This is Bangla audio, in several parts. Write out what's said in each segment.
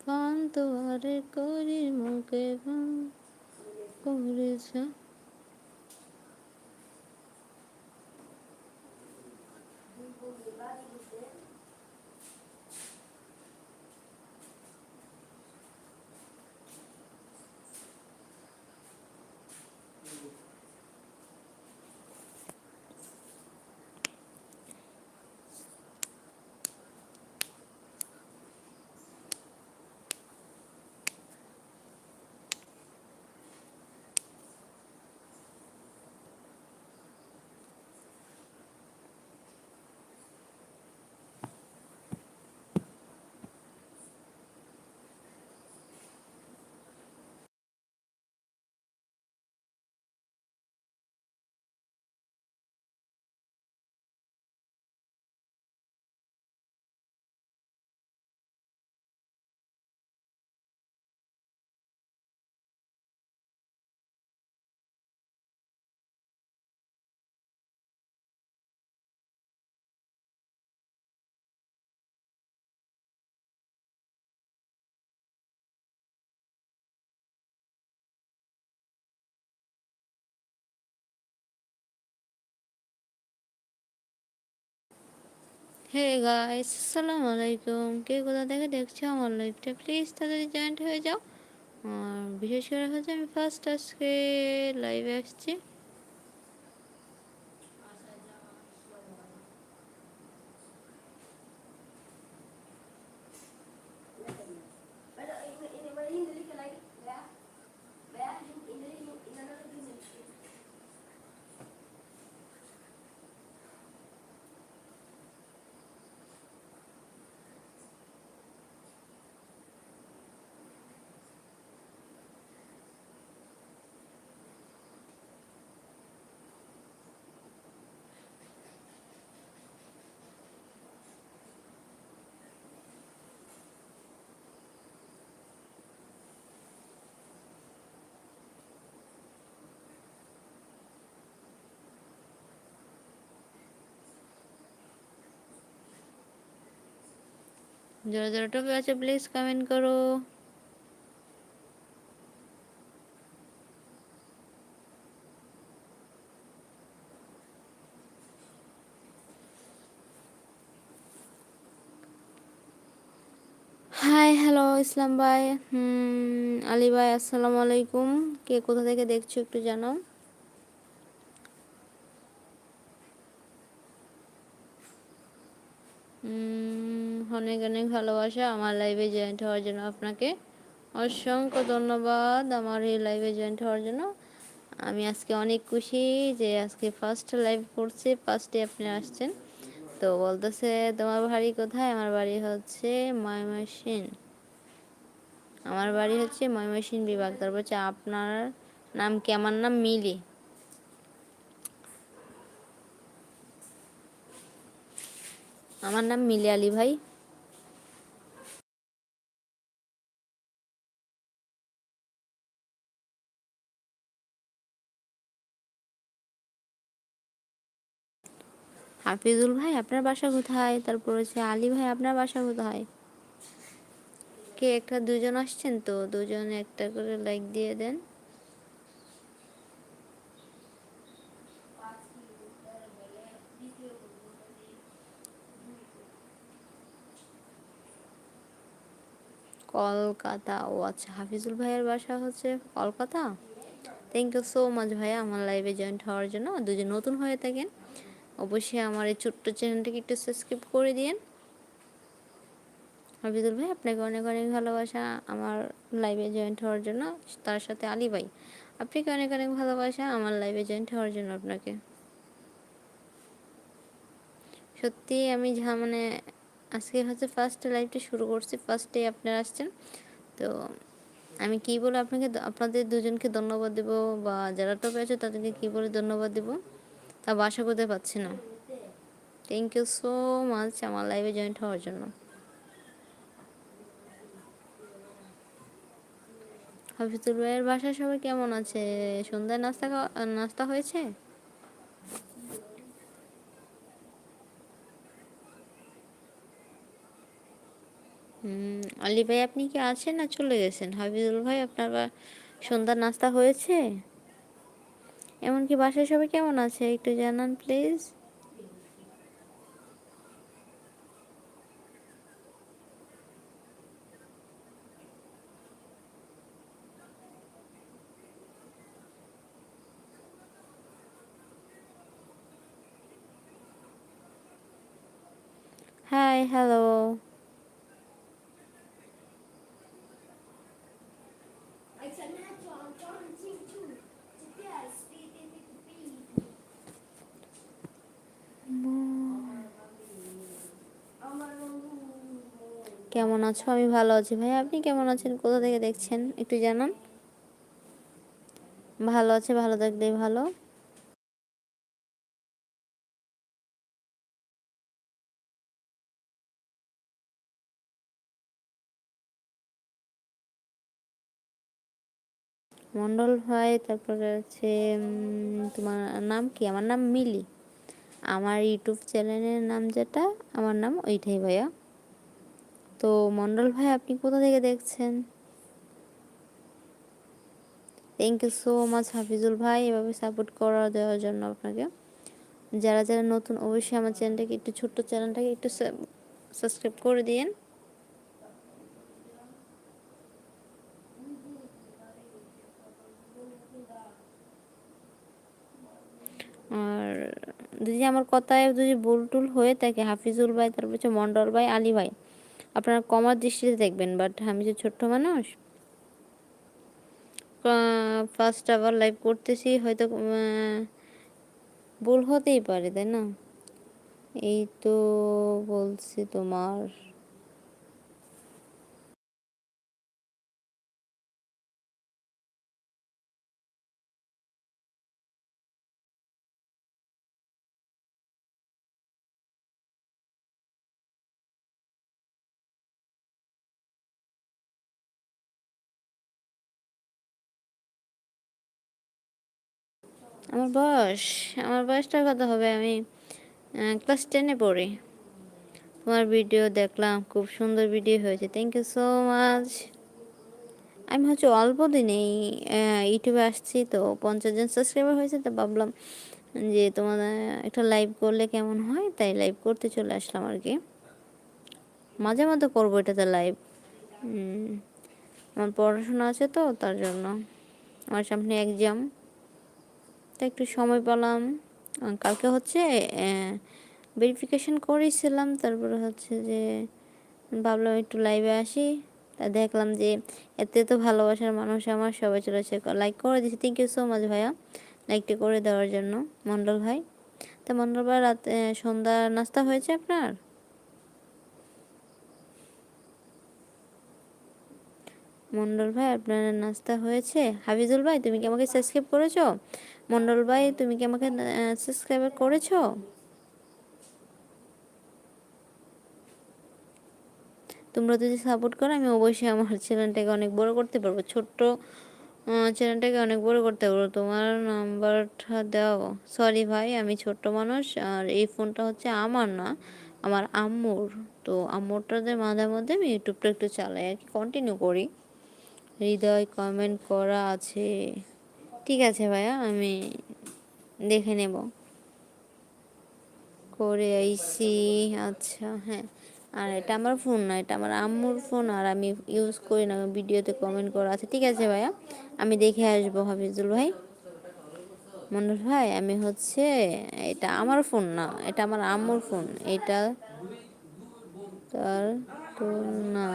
পান তোয়ারে করি মুখে করেছ। হে গাইস আসসালামু আলাইকুম কে কোথা থেকে দেখছ আমার লাইভটা প্লিজ তাড়াতাড়ি জয়েন্ট হয়ে যাও। আর বিশেষ করে হচ্ছে আমি ফার্স্ট আজকে লাইভে আসছি। যারা যারা টপে আছে প্লিজ কমেন্ট করো। হাই হ্যালো ইসলাম ভাই। হুম আলী ভাই আসসালামু আলাইকুম। কে কোথা থেকে দেখছ একটু জানাও। উম, অনেক অনেক ভালোবাসা আমার লাইভে জয়েন্ট হওয়ার জন্য আপনাকে। অসংখ্য ধন্যবাদ আমার এই লাইভে জয়েন্ট হওয়ার জন্য। আমি আজকে অনেক খুশি যে আজকে ফার্স্ট লাইভ করছি ফার্স্টে আপনি আসছেন। তো বলতেছে, তোমার বাড়ি কোথায়? আমার বাড়ি হচ্ছে ময়মনসিং আমার বাড়ি হচ্ছে ময়মনসিং বিভাগ। তারপর হচ্ছে, আপনার নাম কি? আমার নাম মিলি। আমার নাম মিলি আলী ভাই। হাফিজুল ভাই, আপনার বাসা কোথায়? তারপর হচ্ছে আলী ভাই, আপনার বাসা কোথায়? কে, একটা দুজন আসছেন তো? দুজন একটা করে লাইক দিয়ে দেন। কলকাতা। ও আচ্ছা হাফিজুল ভাইয়ের বাসা হচ্ছে Kolkata? Thank you so much ভাইয়া, আমার লাইভে জয়েন্ট হওয়ার জন্য। দুজন নতুন হয়ে থাকেন। অবশ্যই আমার এই ছোট্ট চ্যানেলটাকে একটু সাবস্ক্রাইব করে দিন হাফিজুল ভাই, আপনাকে অনেক অনেক ভালোবাসা আমার লাইভে জয়েন্ট হওয়ার জন্য। তার সাথে আলী ভাই, আপনাকে অনেক অনেক ভালোবাসা আমার লাইভে জয়েন্ট হওয়ার জন্য আপনাকে। সত্যি আমি যা মানে আজকে হচ্ছে ফার্স্ট লাইভটা শুরু করছি ফার্স্টে আপনারা আসছেন। তো আমি কি বলে আপনাকে আপনাদের দুজনকে ধন্যবাদ দেব বা যারা টপে আছে তাদেরকে কি বলে ধন্যবাদ দেব? তা বাসা করতে পারছি না। থ্যাংক ইউ সো মাচ আমার লাইভে জয়েন্ট হওয়ার জন্য। হাফিজুল ভাইয়ের বাসা সবাই কেমন আছে? সন্ধ্যায় নাস্তা নাস্তা হয়েছে? আলী ভাই আপনি কি আছেন না চলে গেছেন? হাফিজুল ভাই, আপনার সন্ধ্যার নাস্তা হয়েছে? এমনকি বাসায় সবাই কেমন আছে? একটু জানান প্লিজ হাই হ্যালো কেমন আছো? আমি ভালো আছি ভাই। আপনি কেমন আছেন? কোথা থেকে দেখছেন? একটু জানান। ভালো আছে, ভালো থাকলেই ভালো। মন্ডল ভাই, তারপরে হচ্ছে তোমার নাম কি? আমার নাম মিলি। আমার ইউটিউব চ্যানেলের নাম যেটা, আমার নাম ওইটাই ভাইয়া। তো মন্ডল ভাই, আপনি কোথা থেকে দেখছেন? Thank you so much Hafizul ভাই, এভাবে সাপোর্ট করা দেওয়ার জন্য আপনাকে। যারা যারা নতুন, অবশ্যই আমার চ্যানেলটাকে একটু ছোট্ট চ্যানেলটাকে একটু সাবস্ক্রাইব করে দিন আর যদি আমার কথায় যদি ভুল টুল হয়ে থাকে, হাফিজুল ভাই, তারপর হচ্ছে মন্ডল ভাই, আলী ভাই আপনারা কমার দৃষ্টিতে দেখবেন বাট আমি যে ছোট্ট মানুষ ফার্স্ট আবার লাইভ করতেছি, হয়তো ভুল হতেই পারে, তাই না? এই তো বলছি তোমার আমার বয়স, আমার বয়সটার কথা হবে আমি ক্লাস টেনে পড়ি। তোমার ভিডিও দেখলাম, খুব সুন্দর ভিডিও হয়েছে থ্যাংক ইউ সো মাচ আমি হচ্ছে অল্প দিনেই ইউটিউবে আসছি, তো পঞ্চাশ জন সাবস্ক্রাইবার হয়েছে, তো ভাবলাম যে তোমার একটা লাইভ করলে কেমন হয়, তাই লাইভ করতে চলে আসলাম আর কি। মাঝে মাঝে করব এটাতে লাইভ আমার পড়াশোনা আছে তো, তার জন্য। আমার সামনে এক্সাম তো একটু সময় পেলাম। কালকে হচ্ছে ভেরিফিকেশন করেছিলাম, তারপরে হচ্ছে যে ভাবলাম একটু লাইভে আসি। তা দেখলাম যে এতে তো ভালোবাসার মানুষ আমার, সবাই চলেছে। লাইক করে দিয়েছে। থ্যাংক ইউ সো মাচ ভাইয়া লাইকটা করে দেওয়ার জন্য, মণ্ডল ভাই। তা মণ্ডল ভাই, রাত সন্ধ্যা নাস্তা হয়েছে আপনার? মন্ডল ভাই, আপনার নাস্তা হয়েছে? হাফিজুল ভাই, তুমি কি আমাকে সাবস্ক্রাইব করেছ? মন্ডল ভাই, তুমি কি আমাকে সাবস্ক্রাইব করেছ? তোমরা যদি সাপোর্ট করো, আমি অবশ্যই আমার চ্যানেলটাকে অনেক বড় করতে পারব। ছোট্ট চ্যানেলটাকে অনেক বড় করতে পারব। তোমার নাম্বারটা দাও। সরি ভাই, আমি ছোট্ট মানুষ, আর এই ফোনটা হচ্ছে আমার না, আমার আম্মুর। তো আম্মুরটাদের মাঝে মধ্যে আমি ইউটিউবটা একটু চালাই আর কি কন্টিনিউ করি। হৃদয় কমেন্ট করা আছে। ঠিক আছে ভাইয়া, আমি দেখে নেব। করে আইসি আচ্ছা হ্যাঁ। আর এটা আমার ফোন না, এটা আমার আম্মুর ফোন, আর আমি ইউজ করি না ভিডিওতে কমেন্ট করা। আছে ঠিক আছে ভাইয়া, আমি দেখে আসব হাফিজুল ভাই। মন্ডল ভাই, আমি হচ্ছে, এটা আমার ফোন না, এটা আমার আম্মুর ফোন, এটা তার তো না।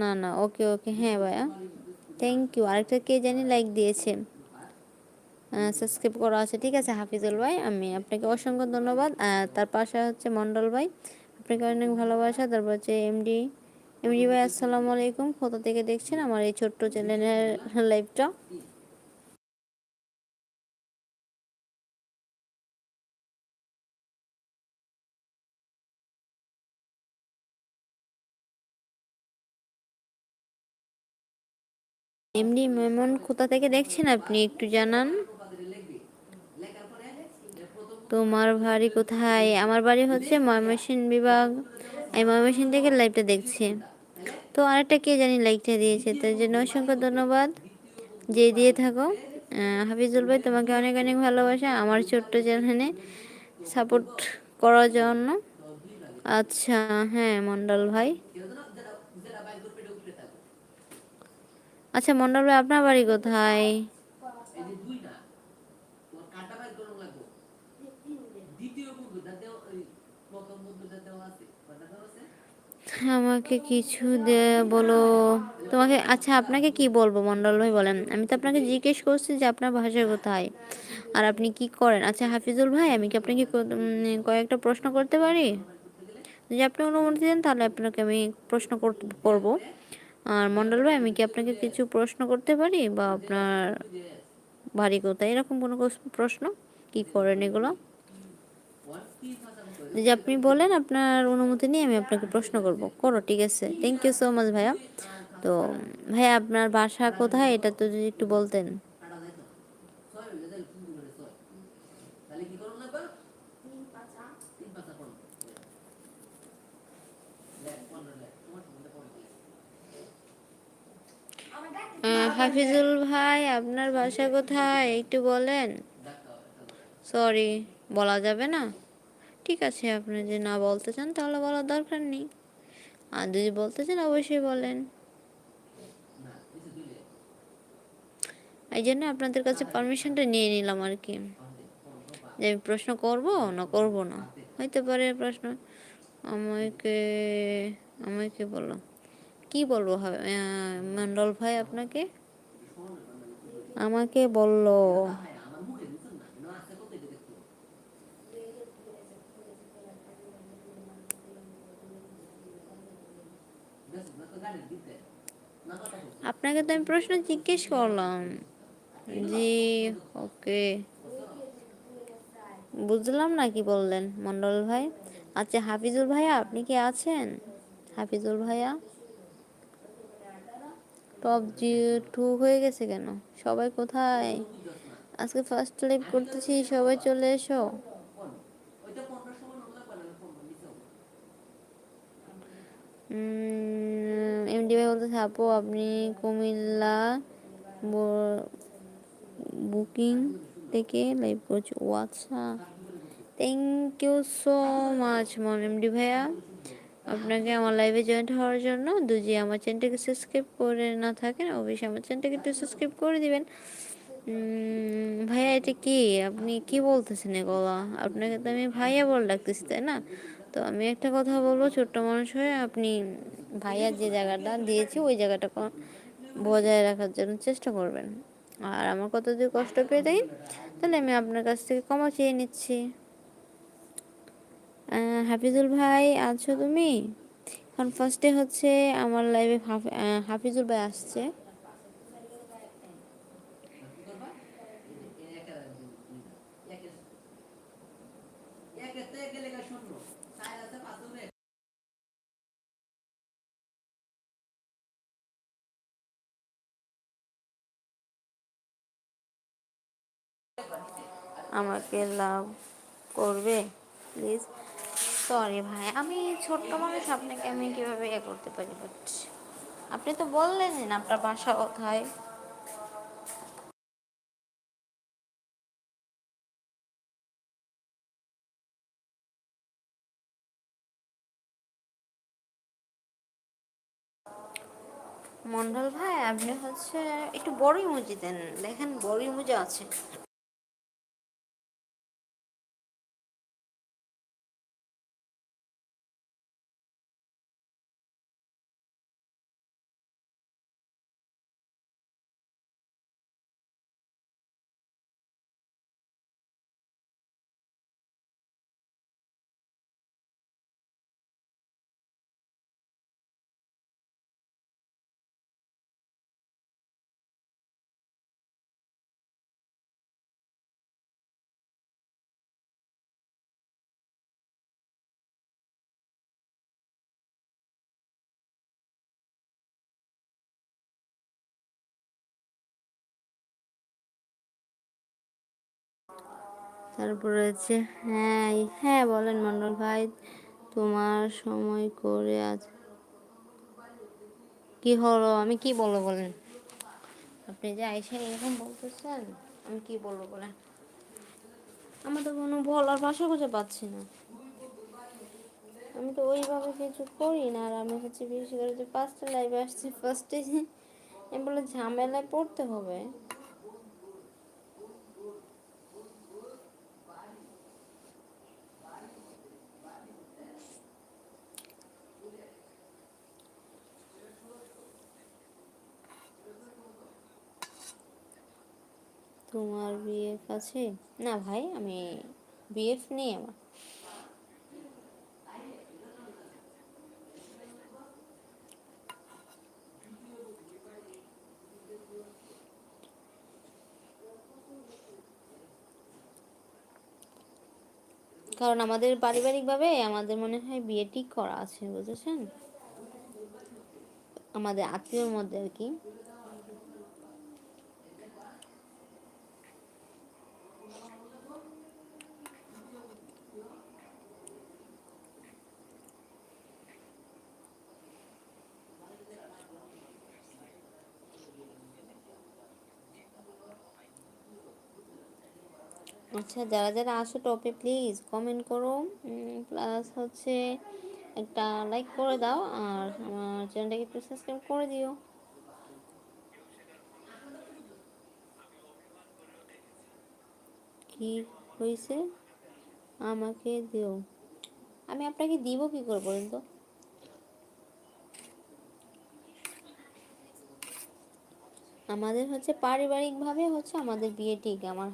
না না, ওকে ওকে হ্যাঁ ভাইয়া। থ্যাংক ইউ আরেকটা কে জানি লাইক দিয়েছে। সাবস্ক্রাইব করা আছে। ঠিক আছে, হাফিজুল ভাই, আমি আপনাকে অসংখ্য ধন্যবাদ। তার পাশে হচ্ছে মন্ডল ভাই। আপনাকে অনেক ভালোবাসা। তারপর হচ্ছে এমডি এমডি ভাই, আসসালামু আলাইকুম। কোথা থেকে দেখছেন আমার এই ছোট্ট চ্যানেলের লাইভটা এমডি মেমন কোথা থেকে দেখছেন আপনি? একটু জানান। তোমার বাড়ি কোথায়? আমার বাড়ি হচ্ছে ময়মনসিংহ বিভাগ। এই ময়মনসিংহ থেকে লাইভটা দেখছি। তো আরেকটা কে জানি লাইকটা দিয়েছে, তার জন্য অসংখ্য ধন্যবাদ। যে দিয়ে থাকো। হাফিজুল ভাই, তোমাকে অনেক অনেক ভালোবাসা আমার ছোট্ট চ্যানেলে। সাপোর্ট করার জন্য। আচ্ছা হ্যাঁ মন্ডল ভাই। আচ্ছা মন্ডল ভাই আপনার বাড়ি কোথায়? আমাকে কিছু দে, বলো। তোমাকে আচ্ছা আপনাকে কি বলব, মন্ডল ভাই, বলেন। আমি তো আপনাকে জিজ্ঞেস করছি যে আপনার ভাষা কোথায় আর আপনি কি করেন? আচ্ছা হাফিজুল ভাই, আমি কি আপনাকে কয়েকটা প্রশ্ন করতে পারি? যদি আপনি অনুমতি দেন, তাহলে আপনাকে আমি প্রশ্ন করব। আর মন্ডল ভাই, আমি কি আপনাকে কিছু প্রশ্ন করতে পারি? বা আপনার বাড়ি কোথায়? এরকম কোনো প্রশ্ন? কি করেন এগুলো? যে আপনি বলেন, আপনার অনুমতি নিয়ে আমি আপনাকে প্রশ্ন করব। করো, ঠিক আছে। থ্যাংক ইউ সো মাচ ভাইয়া। তো ভাইয়া, আপনার বাসা কোথায়? এটা তো যদি একটু বলতেন। হাফিজুল ভাই আপনার বাসা কোথায়? একটু বলেন। সরি বলা যাবে না? ঠিক আছে আপনি যদি না বলতে চান তাহলে বলার দরকার নেই। আর যদি বলতে চান অবশ্যই বলেন। এই জন্য আপনাদের কাছে পারমিশনটা নিয়ে নিলাম আর কি। যে আমি প্রশ্ন করব না করব না? হইতে পারে প্রশ্ন। আমাকে আমাকে বলো। কি বলব? মন্ডল ভাই আপনাকে? আমাকে বলল। আপনাকে তো আমি প্রশ্ন জিজ্ঞেস করলাম। জি, ওকে। বুঝলাম না কি বললেন মন্ডল ভাই। আচ্ছা হাফিজুল ভাইয়া, আপনি কি আছেন? হাফিজুল ভাইয়া? টপ টু হয়ে গেছে কেন? সবাই কোথায়? আজকে ফার্স্ট লাইভ করতেছি, সবাই চলে এসো। এমডি ভাই বলতেছে, আপু, আপনি কুমিল্লা বুকিং থেকে লাইভ করছি? ও আচ্ছা। Thank you so much Mon MD ভাইয়া। আপনাকে আমার লাইভে জয়েন্ট হওয়ার জন্য দুজি আমার চ্যানেলটাকে সাবস্ক্রাইব করে না থাকেন, অবশ্যই আমার চ্যানেলটাকে একটু সাবস্ক্রাইব করে দিবেন। ভাইয়া, এটা কি? আপনি কি বলতেছেন এগুলা? আপনাকে তো আমি ভাইয়া বল ডাকতেছি, তাই না? তো আমি একটা কথা বলব, ছোট্ট মানুষ হয়ে আপনি ভাইয়া যে জায়গাটা দিয়েছি, ওই জায়গাটা বজায় রাখার জন্য চেষ্টা করবেন। আর আমার কথা যদি কষ্ট পেয়ে দেয় তাহলে আমি আপনার কাছ থেকে ক্ষমা চেয়ে নিচ্ছি। হাফিজুল ভাই, আছো তুমি? এখন ফার্স্টে হচ্ছে, আমার লাইভে হাফিজুল ভাই আসছে। আমাকে লাভ করবে প্লিজ সরি ভাই, আমি ছোট্ট মানুষ, আপনাকে আমি কীভাবে ইয়ে করতে পারি? আপনি তো বললেন না আপনার বাসা কোথায়। মন্ডল ভাই, আপনি হচ্ছে একটু বড় ইমোজি দেন, দেখেন বড় ইমোজি আছে। তারপরে হচ্ছে হ্যাঁ হ্যাঁ বলেন মন্ডল ভাই, তোমার সময় করে আজ কি হলো? আমি কি বলব বলেন? আপনি যে আইসা এরকম বলতেছেন, আমি কি বলব বলেন? আমার তো কোনো বলার ভাষা খুঁজে পাচ্ছি না। আমি তো ওইভাবে কিছু করি না, আর আমি হচ্ছে বিশেষ করে যে পাঁচটা লাইভে আসছি ফার্স্টে আমি বলে ঝামেলায় পড়তে হবে। তোমার বিএফ আছে না ভাই, আমি বিএফ নেই আমার। কারণ আমাদের পারিবারিকভাবে আমাদের মনে হয় বিয়ে ঠিক করা আছে, বুঝেছেন? আমাদের আত্মীয়র মধ্যে আর কি। আচ্ছা যারা যারা আসো টপে প্লিজ কমেন্ট করো। প্লাস হচ্ছে একটা লাইক করে দাও আর আমার চ্যানেলটাকে একটু সাবস্ক্রাইব করে দিও। কি হয়েছে আমাকে দিও। আমি আপনাকে দিব কি করে বলেন তো? আমাদের হচ্ছে পারিবারিকভাবে হচ্ছে আমাদের বিয়ে ঠিক। আমার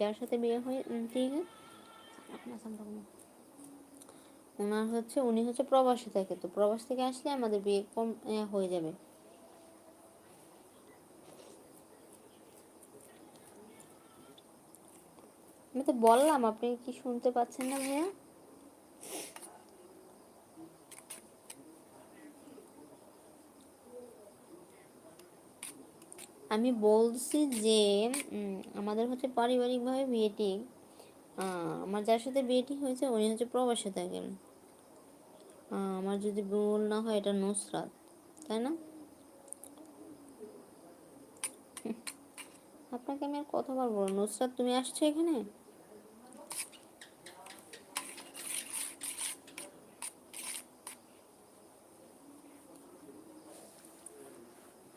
যার সাথে বিয়ে হয়ে ঠিক ওনার হচ্ছে, উনি হচ্ছে প্রবাসে থাকে, তো প্রবাস থেকে আসলে আমাদের বিয়ে কম হয়ে যাবে। আমি তো বললাম, আপনি কি শুনতে পাচ্ছেন না ভাইয়া? আমি বলছি যে আমাদের হচ্ছে পারিবারিকভাবে বিয়েটি আমার যার সাথে বিয়েটি হয়েছে উনি হচ্ছে প্রবাসে থাকেন। আমার যদি ভুল না হয় এটা নুসরাত, তাই না? আপনাকে আমি আর কতবার বলব? নুসরাত, তুমি আসছো এখানে?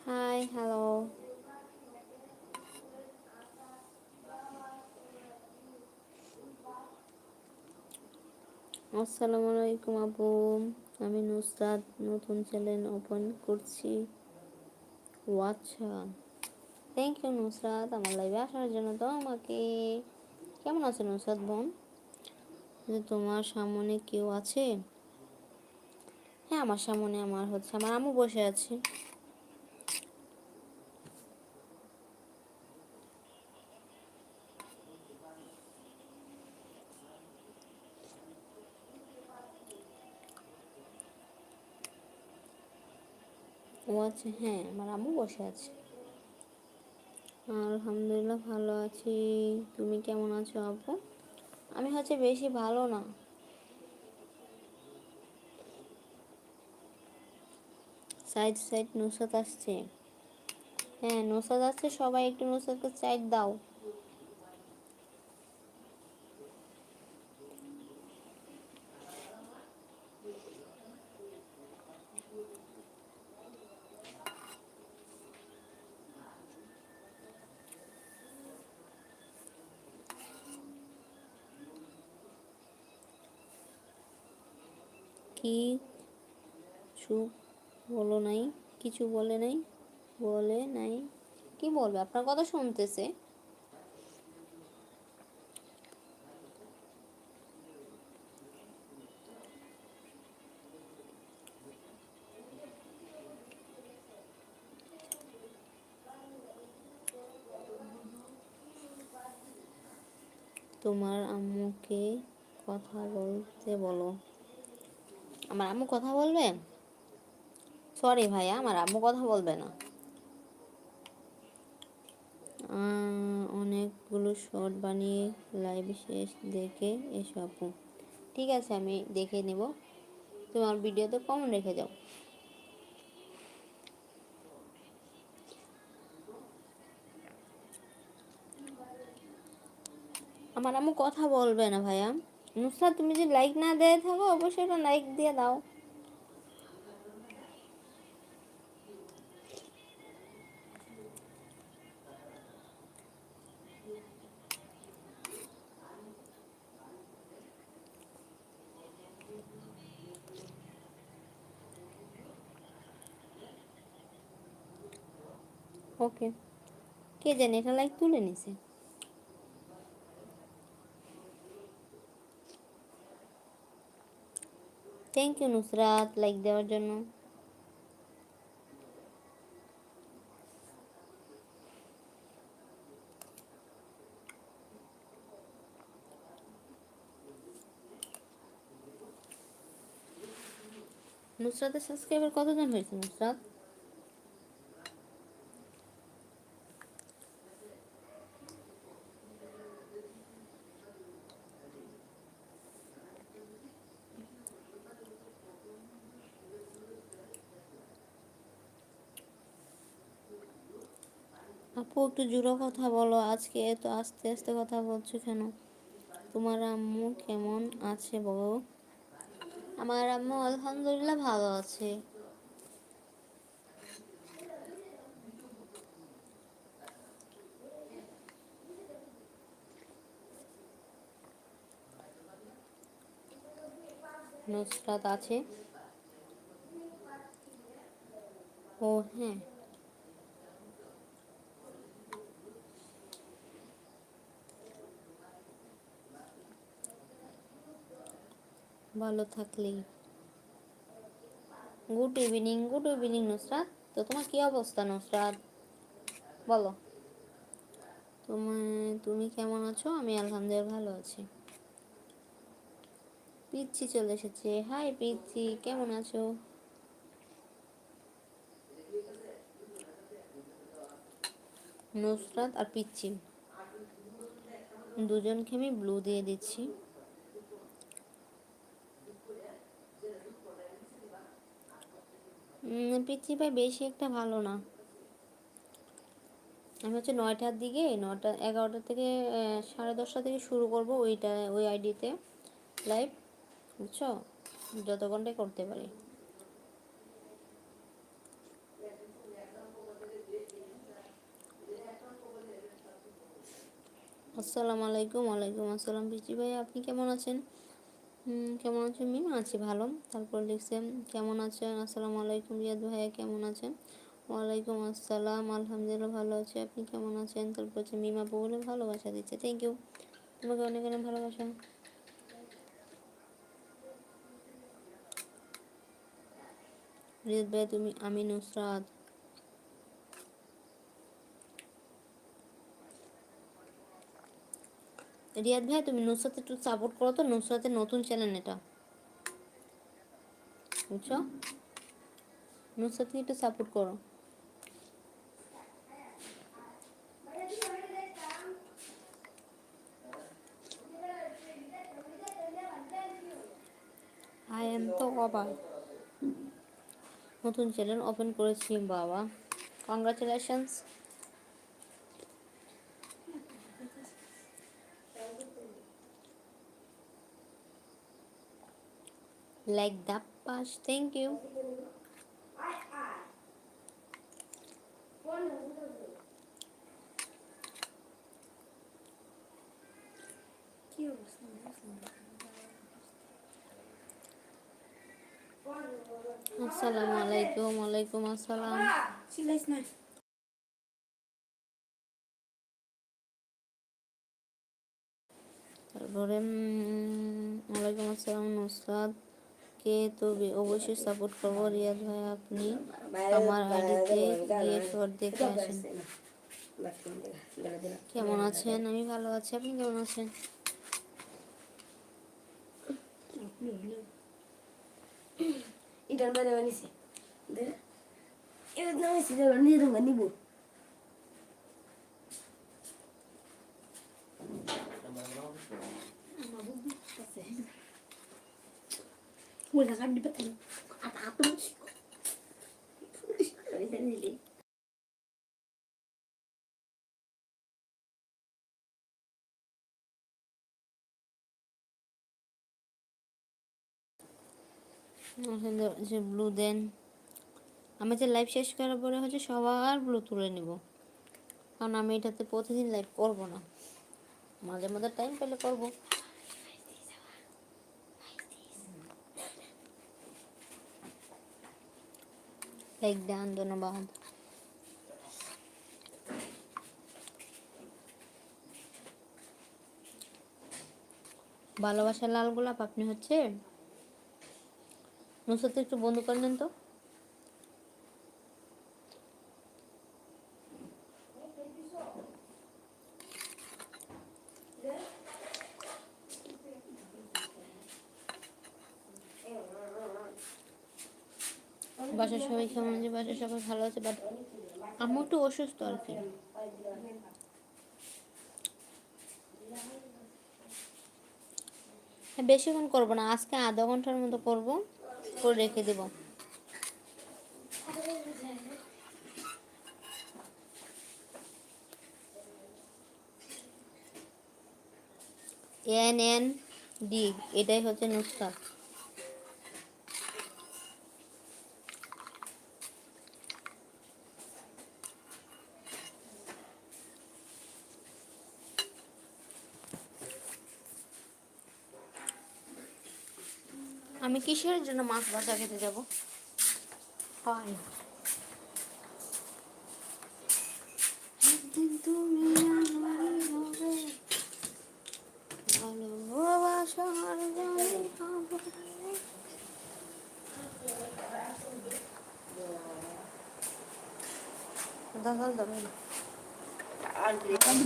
হাই হ্যালো আসসালামু আলাইকুম আপু। আমি নুসরাত, নতুন চ্যানেল ওপেন করছি। ও আচ্ছা। থ্যাংক ইউ নুসরাত, আমার লাইভে আসার জন্য তো আমাকে। কেমন আছে নুসরাত বোন? যে তোমার সামনে কেউ আছে? হ্যাঁ আমার সামনে আমার হচ্ছে, আমার আম্মু বসে আছে। ও আচ্ছা হ্যাঁ আমার আম্মু বসে আছে। আলহামদুলিল্লাহ ভালো আছি। তুমি কেমন আছো আপু আমি হচ্ছে বেশি ভালো না। সাইড সাইড নুসাদ আসছে। হ্যাঁ নুসাদ আসছে, সবাই একটু নুসরাতকে সাইড দাও। কি? চুপ বলো নাই। কিছু বলে নাই। বলে নাই। কি বলবে? আপনার কথা শুনতেছে। তোমার আম্মুকে কথা বলতে বলো। আমার আম্মু কথা বলবে? সরি ভাইয়া, আমার আম্মু কথা বলবে না। অনেকগুলো শর্ট বানিয়ে লাইভ শেষ দেখে এসো আপু। ঠিক আছে, আমি দেখে নেব। তোমার ভিডিওতে কমন রেখে যাও আমার আম্মু কথা বলবে না ভাইয়া। নুসরাত, তুমি যদি লাইক না দেয় থাকো, অবশ্যই একটা লাইক দিয়ে দাও। ওকে কে জানে, এটা লাইক তুলে নিছে? থ্যাংক ইউ নুসরাত লাইক দেওয়ার জন্য নুসরাতের সাবস্ক্রাইবার কতজন হয়েছে নুসরাত আপু একটু জোরে কথা বলো, আজকে এত আস্তে আস্তে কথা বলছো কেন? তোমার আম্মু কেমন আছে বলো? আমার আম্মু আলহামদুলিল্লাহ ভালো আছে। নুসরাত আছে? ও হ্যাঁ। ভালো থাকলেই। Good evening good evening Nusrat. তো তোমার কি অবস্থা নুসরাত? বলো। তুমি তুমি কেমন আছো? আমি আলহামদুলিল্লাহ ভালো আছি। পিচ্ছি চলে এসেছে। হাই পিচ্ছি, কেমন আছো? নুসরাত আর পিচ্ছি। দুজনকে আমি ব্লু দিয়ে দিচ্ছি। ভাই বেশি একটা ভালো না। আমি হচ্ছে নয়টার দিকে, নয়টা, এগারোটা থেকে সাড়ে দশটা থেকে শুরু করব ওইটা, ওই আইডিতে লাইভ বুঝছ? যত ঘন্টায় করতে পারি। আসসালামু আলাইকুম, ওয়ালাইকুম আসসালাম পিচি ভাই, আপনি কেমন আছেন? কেমন আছেন মিম? আছি ভালো। তারপর লিখছেন কেমন আছেন আসসালামু আলাইকুম রিয়াদ ভাইয়া, কেমন আছেন? ওয়ালাইকুম আসসালাম, আলহামদুলিল্লাহ ভালো আছি। আপনি কেমন আছেন? তারপর হচ্ছে, মিমা বলে ভালোবাসা দিচ্ছে। থ্যাংক ইউ তোমাকে অনেক অনেক ভালোবাসা। রিয়াদ ভাই তুমি আমি নুসরাত রিয়াদ ভাই, তুমি নুসরাত একটু সাপোর্ট করো তো। নুসরাতের নতুন চ্যানেল এটা। বুঝছ? নুসরাতকে একটু সাপোর্ট করো। আই এম তো অবাক। নতুন চ্যানেল ওপেন করেছি, বাবা। Congratulations like the pass thank you. আসসালামু আলাইকুম ওয়ালাইকুম আসসালাম সিলাইস না তারপরে উম, ওয়ালাইকুম আসসালাম নুসরাত কে তো বে- অবশ্যই সাপোর্ট করব। রিয়াদ ভাই, আপনি আমার আইডিতে গিয়ে শর্ট দেখে আসেন। কেমন আছেন? আমি ভালো আছি। আপনি কেমন আছেন? ইটার মানে বানিয়েছে। এবার নামাইছি নিয়ে নিব। যে ব্লু দেন আমি যে লাইভ শেষ করার পরে হচ্ছে সবার ব্লু তুলে নিব কারণ আমি এটাতে প্রতিদিন লাইভ করব না মাঝে মাঝে টাইম পেলে করব লাইক ডান ধন্যবাদ ভালোবাসার লাল গোলাপ আপনি হচ্ছে নুসরত একটু বন্ধু করে নেন তো। বাসার সবাই কেমন আছে? বাসার সবাই ভালো আছে বাট আমি একটু অসুস্থ আর কি। হ্যাঁ বেশিক্ষণ করব না, আজকে আধা ঘণ্টার মতো করব, করে রেখে দেবো। এন এন ডি, এটাই হচ্ছে নুসকা কিসের জন্য মাছ ভাজা খেতে যাব? হয় তুমি। দাদা দাদা Kan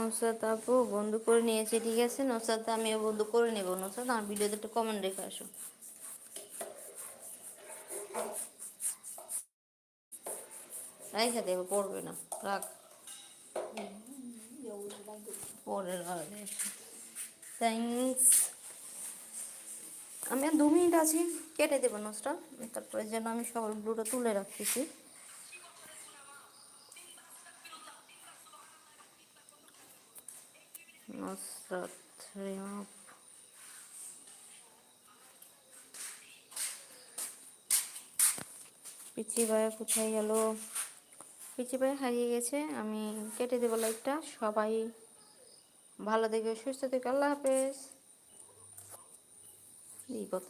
নসাদ আপু, বন্ধু করে নিয়েছে, ঠিক আছে? নসাদ, আমিও বন্ধু করে নেব। নসাদ, আমার ভিডিওতে একটু কমেন্ট রেখে আসো। রাইখা দেবো পড়বে না। রাখ। পরে থ্যাংকস আমি আর দু মিনিট আছি। কেটে দেবো নসটা তারপরে যেন আমি সবার ব্লুটা তুলে রাখতেছি। নসরাত রিমাপ পিচি ভাইয়া কোথায় গেল? পিচি ভাই হারিয়ে গেছে। আমি কেটে দেবো লাইটটা। সবাই ভালো দেখে সুস্থ থেকে। আল্লাহ হাফেজ। এই কত